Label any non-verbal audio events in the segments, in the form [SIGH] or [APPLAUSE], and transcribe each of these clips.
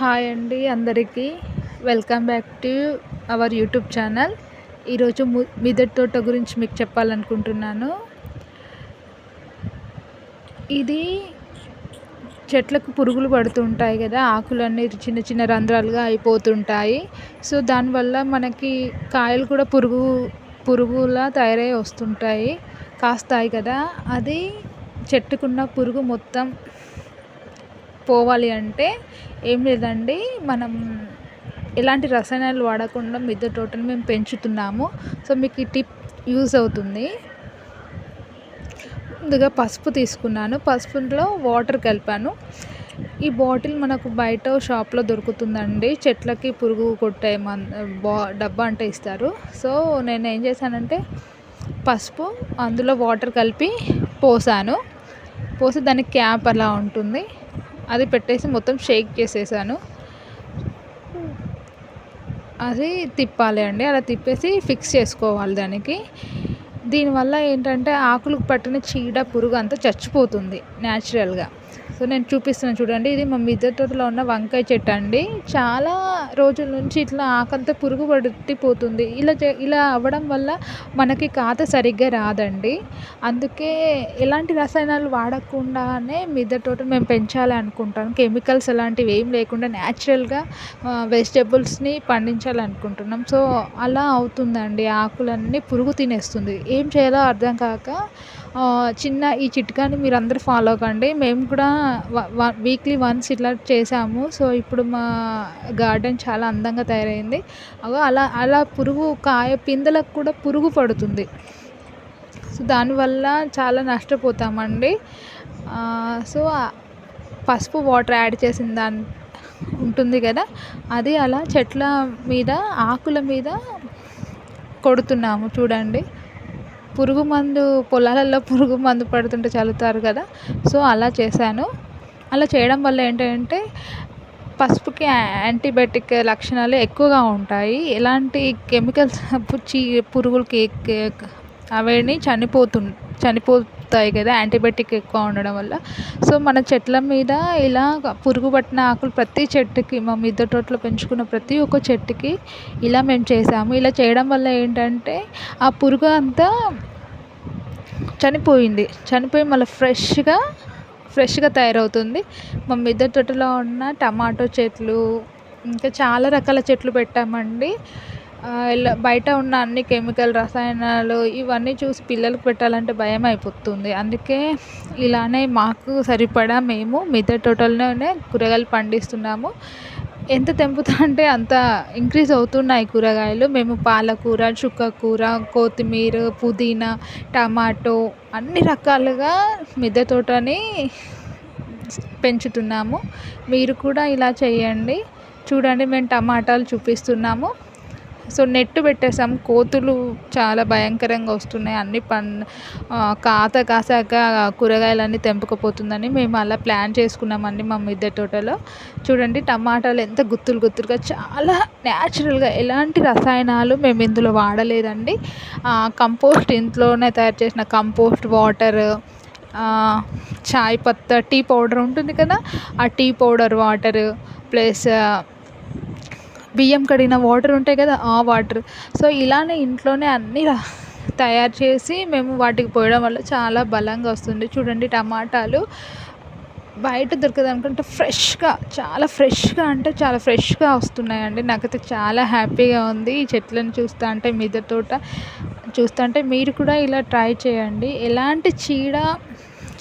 Hi అండి అందరికీ. Welcome back to our YouTube channel ఈరోజు మిదటి తోట గురించి మీకు చెప్పాలనుకుంటున్నాను. ఇది చెట్లకు పురుగులు పడుతుంటాయి కదా ఆకులన్నీ చిన్న చిన్న రంధ్రాలుగా అయిపోతుంటాయి. సో దానివల్ల మనకి కాయలు కూడా పురుగు పురుగులా తయారై వస్తుంటాయి కాస్తాయి కదా. అది చెట్టుకున్న పురుగు మొత్తం పోవాలి అంటే ఏం లేదండి మనం ఎలాంటి రసాయనాలు వాడకుండా మిద్దె తోటను మేము పెంచుతున్నాము. సో మీకు ఈ టిప్ యూజ్ అవుతుంది. ముందుగా పసుపు తీసుకున్నాను. పసుపులో వాటర్ కలిపాను. ఈ బాటిల్ మనకు బయట షాప్లో దొరుకుతుందండి. చెట్లకి పురుగు కొట్టే మన్ బా డబ్బా అంటే ఇస్తారు. సో నేను ఏం చేశానంటే పసుపు అందులో వాటర్ కలిపి పోసాను. పోసి దానికి క్యాప్ అలా ఉంటుంది. అది పెట్టేసి మొత్తం షేక్ చేసేసాను. అది తిప్పాలి అండి. అలా తిప్పేసి ఫిక్స్ చేసుకోవాలి దానికి. దీనివల్ల ఏంటంటే ఆకులకు పట్టిన చీడ పురుగు అంతా చచ్చిపోతుంది న్యాచురల్గా సో నేను చూపిస్తున్నాను చూడండి. ఇది మా మిద్దె తోటలో ఉన్న వంకాయ చెట్టు అండి. చాలా రోజుల నుంచి ఇట్లా ఆకంతా పురుగు పట్టిపోతుంది ఇలా ఇలా అవ్వడం వల్ల మనకి కాత సరిగ్గా రాదండి. అందుకే ఎలాంటి రసాయనాలు వాడకుండానే మిద్దె తోట మేము పెంచాలి అనుకుంటాం. కెమికల్స్ అలాంటివి ఏం లేకుండా న్యాచురల్గా వెజిటేబుల్స్ని పండించాలనుకుంటున్నాం సో అలా అవుతుందండి. ఆకులన్నీ పురుగు తినేస్తుంది. ఏం చేయాలో అర్థం కాక చిన్న ఈ చిట్కాని మీరు అందరూ ఫాలో కండి మేము కూడా వీక్లీ వన్స్ ఇట్లా చేసాము సో ఇప్పుడు మా గార్డెన్ చాలా అందంగా తయారైంది. అగో అలా అలా పురుగు కాయ పిందెలకు కూడా పురుగు పడుతుంది. సో దానివల్ల చాలా నష్టపోతామండి. సో పసుపు వాటర్ యాడ్ చేసిన దాని ఉంటుంది కదా? అది అలా చెట్ల మీద ఆకుల మీద కొడుతున్నాము చూడండి. పురుగు మందు పొలాలలో పురుగు మందు పడుతుంటే చల్లుతారు కదా? సో అలా చేశాను. అలా చేయడం వల్ల ఏంటంటే పసుపుకి యాంటీబయాటిక్ లక్షణాలు ఎక్కువగా ఉంటాయి. ఎలాంటి కెమికల్స్ పుచ్చి పురుగులకి అవన్నీ చనిపోతు చనిపోతాయి కదా యాంటీబయాటిక్ ఎక్కువ ఉండడం వల్ల. సో మన చెట్ల మీద ఇలా పురుగు పట్టిన ఆకులు ప్రతి చెట్టుకి మా మిద్దె తోటలో పెంచుకున్న ప్రతి ఒక్క చెట్టుకి ఇలా మేము చేసాము ఇలా చేయడం వల్ల ఏంటంటే ఆ పురుగు అంతా చనిపోయింది. చనిపోయి మళ్ళీ ఫ్రెష్గా ఫ్రెష్గా తయారవుతుంది. మా మిద్దె తోటలో ఉన్న టమాటో చెట్లు ఇంకా చాలా రకాల చెట్లు పెట్టామండి. బయట ఉన్న అన్ని కెమికల్ రసాయనాలు ఇవన్నీ చూసి పిల్లలకు పెట్టాలంటే భయం అయిపోతుంది. అందుకే ఇలానే మాకు సరిపడా మేము మిద్దె తోటలోనే కూరగాయలు పండిస్తున్నాము. ఎంత తెంపుతా అంటే అంత ఇంక్రీజ్ అవుతున్నాయి కూరగాయలు. మేము పాలకూర చుక్కకూర కొత్తిమీర పుదీనా టమాటో అన్ని రకాలుగా మిద్దె తోటని పెంచుతున్నాము. మీరు కూడా ఇలా చేయండి. చూడండి మేము టమాటాలు చూపిస్తున్నాము. సో నెట్ పెట్టేసాం. కోతులు చాలా భయంకరంగా వస్తున్నాయి. అన్ని పన్ కాత కాసాక కూరగాయలన్నీ తెంపుకుపోతుందని మేము అలా ప్లాన్ చేసుకున్నామండి మా మిద్దె తోటలో. చూడండి టమాటాలు ఎంత గుత్తులు గుత్తులుగా చాలా న్యాచురల్గా ఎలాంటి రసాయనాలు మేము ఇందులో వాడలేదండి. కంపోస్ట్ ఇంట్లోనే తయారు చేసిన కంపోస్ట్ వాటర్ చాయ్ పత్తా టీ పౌడర్ ఉంటుంది కదా ఆ టీ పౌడర్ వాటర్ ప్లస్ బియ్యం కడిగిన వాటర్ ఉంటాయి కదా ఆ వాటర్. సో ఇలానే ఇంట్లోనే అన్నీ తయారు చేసి మేము వాటికి పోయడం వల్ల చాలా బలంగా వస్తుంది. చూడండి టమాటాలు. బయట దొరకదు అనుకుంటే ఫ్రెష్గా చాలా ఫ్రెష్గా అంటే చాలా ఫ్రెష్గా వస్తున్నాయండి. నాకైతే చాలా హ్యాపీగా ఉంది ఈ చెట్లను చూస్తా అంటే మిద్దె తోట చూస్తా అంటే. మీరు కూడా ఇలా ట్రై చేయండి. ఎలాంటి చీడ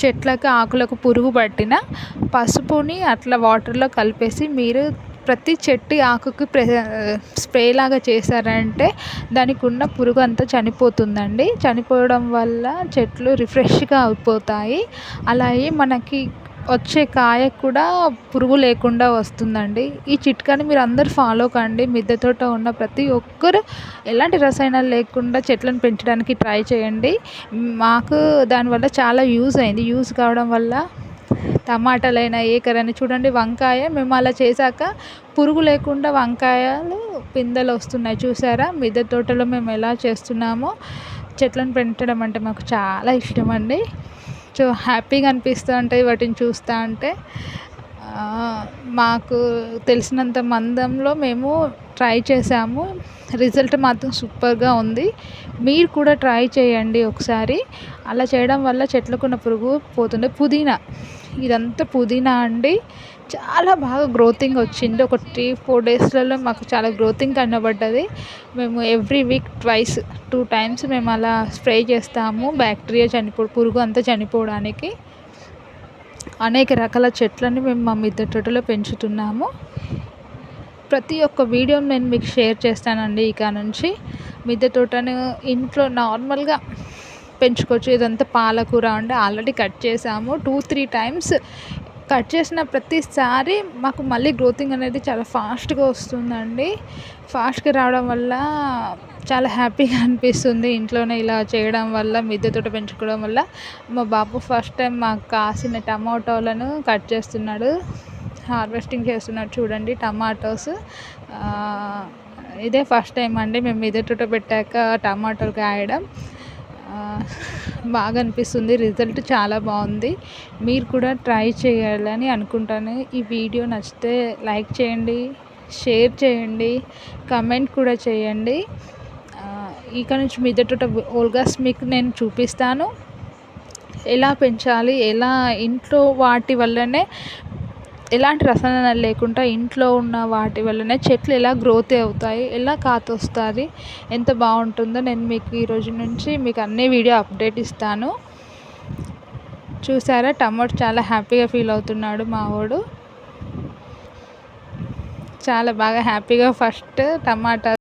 చెట్లకు ఆకులకు పురుగు పట్టిన పసుపుని అట్లా వాటర్లో కలిపేసి మీరు ప్రతి చెట్టు ఆకుకి ప్రె స్ప్రే లాగా చేశారంటే దానికి ఉన్న పురుగు అంతా చనిపోతుందండి. చనిపోవడం వల్ల చెట్లు రిఫ్రెష్గా అయిపోతాయి. అలాగే మనకి వచ్చే కాయ కూడా పురుగు లేకుండా వస్తుందండి. ఈ చిట్కాని మీరు అందరు ఫాలో కండి. మిద్దె తోట ఉన్న ప్రతి ఒక్కరు ఎలాంటి రసాయనాలు లేకుండా చెట్లను పెంచడానికి ట్రై చేయండి. మాకు దానివల్ల చాలా యూజ్ అయింది. యూజ్ కావడం వల్ల టమాటాలైనా ఏ కర్రీ చూడండి వంకాయ. మేము అలా చేశాక పురుగు లేకుండా వంకాయలు పిందెలు వస్తున్నాయి చూసారా? మిద్దె తోటలో మేము ఎలా చేస్తున్నామో చెట్లను పెంచడం అంటే మాకు చాలా ఇష్టం అండి. సో హ్యాపీగా అనిపిస్తూ ఉంటాయి వాటిని చూస్తూ ఉంటే మాకు తెలిసినంత మందంలో మేము ట్రై చేసాము రిజల్ట్ మాత్రం సూపర్గా ఉంది. మీరు కూడా ట్రై చేయండి ఒకసారి. అలా చేయడం వల్ల చెట్లకున్న పురుగు పోతుంది పుదీనా. ఇదంతా పుదీనా అండి. చాలా బాగా గ్రోతింగ్ వచ్చింది. ఒక త్రీ ఫోర్ డేస్లలో మాకు చాలా గ్రోతింగ్ కనబడ్డది. మేము every week twice two times మేము అలా స్ప్రే చేస్తాము. బ్యాక్టీరియా చనిపో పురుగు అంతా చనిపోవడానికి. అనేక రకాల చెట్లని మేము మా మిద్దె తోటలో పెంచుతున్నాము. ప్రతి ఒక్క వీడియో నేను మీకు షేర్ చేస్తానండి ఇక నుంచి. మిద్దె తోటను ఇంట్లో నార్మల్గా పెంచుకోవచ్చు. ఇదంతా పాలకూర అంటే ఆల్రెడీ కట్ చేసాము. టూ త్రీ టైమ్స్ కట్ చేసిన ప్రతిసారి మాకు మళ్ళీ గ్రోతింగ్ అనేది చాలా ఫాస్ట్గా వస్తుందండి. ఫాస్ట్గా రావడం వల్ల చాలా హ్యాపీగా [LAUGHS] అనిపిస్తుంది ఇంట్లోనే ఇలా చేయడం వల్ల మిద్దె తోట పెంచుకోవడం వల్ల. మా బాబు ఫస్ట్ టైం మాకు కాసిన టమాటోలను కట్ చేస్తున్నాడు. హార్వెస్టింగ్ చేస్తున్నాడు చూడండి టమాటోస్. ఇదే ఫస్ట్ టైం అండి మేము మిద్దె తోట పెట్టాక టమాటోలు కాయడం. బాగా అనిపిస్తుంది రిజల్ట్ చాలా బాగుంది. మీరు కూడా ట్రై చేయాలని అనుకుంటాను. ఈ వీడియో నచ్చితే లైక్ చేయండి షేర్ చేయండి కమెంట్ కూడా చేయండి. ఇక నుంచి మీదట ఓల్గాస్ మీకు నేను చూపిస్తాను. ఎలా పెంచాలి ఎలా ఇంట్లో వాటి వల్లనే ఎలాంటి రసాయనాలు లేకుండా ఇంట్లో ఉన్న వాటి వల్లనే చెట్లు ఎలా గ్రోత్ అవుతాయి ఎలా కాతొస్తుంది ఎంత బాగుంటుందో నేను మీకు ఈరోజు నుంచి మీకు అన్ని వీడియో అప్డేట్ ఇస్తాను. చూసారా టమాటో చాలా హ్యాపీగా ఫీల్ అవుతున్నాడు మావాడు చాలా బాగా హ్యాపీగా ఫస్ట్ టమాటా